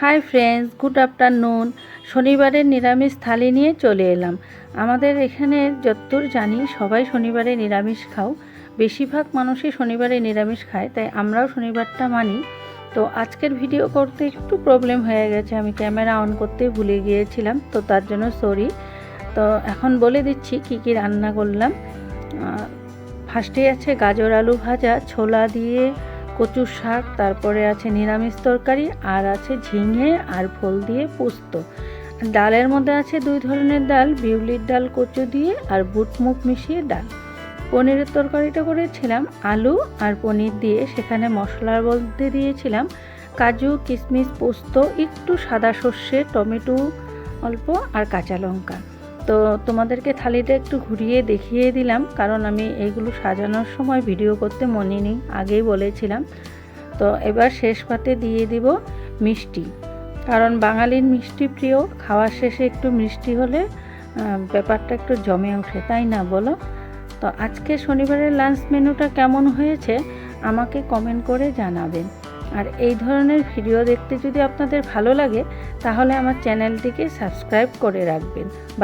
Hi friends, good afternoon. শনিবারের নিরামিষ থালি নিয়ে চলে এলাম। আমাদের এখানে যতদূর জানি সবাই শনিবারে নিরামিষ খাও। বেশিরভাগ মানুষই শনিবারে নিরামিষ খায়, তাই আমরাও শনিবারটা মানি। তো আজকের ভিডিও করতে একটু প্রবলেম হয়ে গেছে, আমি ক্যামেরা অন করতে ভুলে গিয়েছিলাম, তো তার জন্য সরি তো এখন বলে দিচ্ছি কি কি রান্না করলাম। ফার্স্টে আছে গাজর আলু ভাজা, ছোলা দিয়ে কচুর শাক, তারপরে আছে নিরামিষ তরকারি, আর আছে ঝিঙে আর ফল দিয়ে পোস্ত। ডালের মধ্যে আছে দুই ধরনের ডাল, বিউলির ডাল কচু দিয়ে আর বুটমুখ মিশিয়ে ডাল। পনিরের তরকারিটা করেছিলাম, আলু আর পনির দিয়ে। সেখানে মশলার মধ্যে দিয়েছিলাম কাজু, কিশমিশ, পোস্ত, একটু সাদা সর্ষে, টমেটো অল্প আর কাঁচা লঙ্কা। তো তোমাদেরকে থালিটা একটু ঘুরিয়ে দেখিয়ে দিলাম, কারণ আমি এইগুলো সাজানোর সময় ভিডিও করতে মনে নেই, আগেই বলেছিলাম। তো এবার শেষ পাতে দিয়ে দিব মিষ্টি, কারণ বাঙালির মিষ্টি প্রিয়, খাওয়ার শেষে একটু মিষ্টি হলে ব্যাপারটা একটু জমে ওঠে, তাই না বলো? তো আজকে শনিবারের লাঞ্চ মেনুটা কেমন হয়েছে, আমাকে কমেন্ট করে জানাবেন আর এই ধরনের ভিডিও দেখতে যদি আপনাদের ভালো লাগে, তাহলে আমার চ্যানেলটিকে সাবস্ক্রাইব করে রাখবেন।